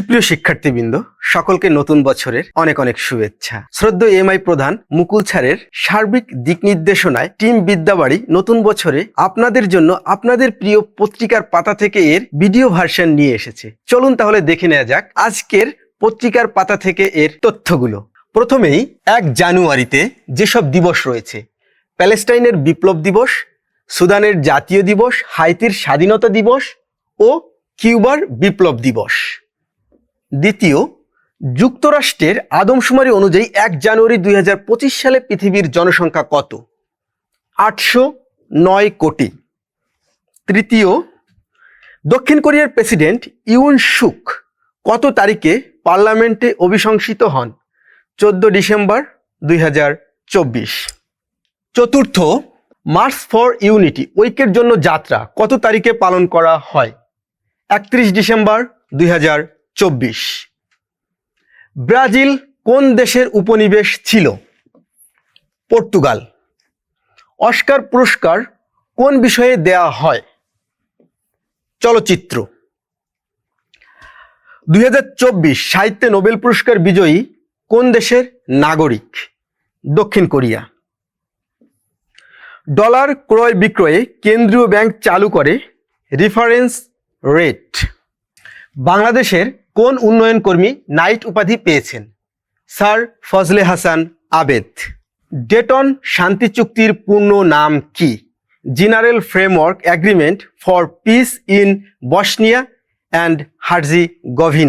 সুপ্রিয় শিক্ষার্থীবৃন্দ, সকলকে নতুন বছরের অনেক অনেক শুভেচ্ছা। শ্রদ্ধ এমআই প্রধান মুকুল ছাড়ের সার্বিক দিক নির্দেশনায় টিম বিদ্যাবাড়ি নতুন বছরে আপনাদের জন্য আপনাদের প্রিয় পত্রিকার পাতা থেকে এর ভিডিও ভার্সন নিয়ে এসেছে। চলুন তাহলে দেখে নেওয়া যাক আজকের পত্রিকার পাতা থেকে এর তথ্যগুলো। প্রথমেই, এক জানুয়ারিতে যেসব দিবস রয়েছে, প্যালেস্টাইনের বিপ্লব দিবস, সুদানের জাতীয় দিবস, হাইতির স্বাধীনতা দিবস ও কিউবার বিপ্লব দিবস। দ্বিতীয়, যুক্তরাষ্ট্রের আদমশুমারি অনুযায়ী এক জানুয়ারি দুই হাজার পঁচিশ সালে পৃথিবীর জনসংখ্যা কত? আটশো নয় কোটি। তৃতীয়, দক্ষিণ কোরিয়ার প্রেসিডেন্ট ইউন সুক কত তারিখে পার্লামেন্টে অভিশংসিত হন? চোদ্দ ডিসেম্বর দুই হাজার চব্বিশ। চতুর্থ মার্চ ফর ইউনিটি, ঐক্যের জন্য যাত্রা কত তারিখে পালন করা হয়? একত্রিশ ডিসেম্বর দুই হাজার ব্রাজিল কোন দেশের উপনিবেশ ছিল? পর্তুগাল। অস্কার পুরস্কার কোন বিষয়ে দেয়া হয়? চলচ্চিত্র। দুই হাজার চব্বিশ সাহিত্যে নোবেল পুরস্কার বিজয়ী কোন দেশের নাগরিক? দক্ষিণ কোরিয়া। ডলার ক্রয় বিক্রয়ে কেন্দ্রীয় ব্যাংক চালু করে রেফারেন্স রেট। বাংলাদেশের কোন উন্নয়ন কর্মী নাইট উপাধি পেয়েছেন? স্যার ফজলে হাসান আবেদ। ডেটন শান্তি চুক্তির পূর্ণ নাম কি? General framework agreement for peace in Bosnia and Herzegovina.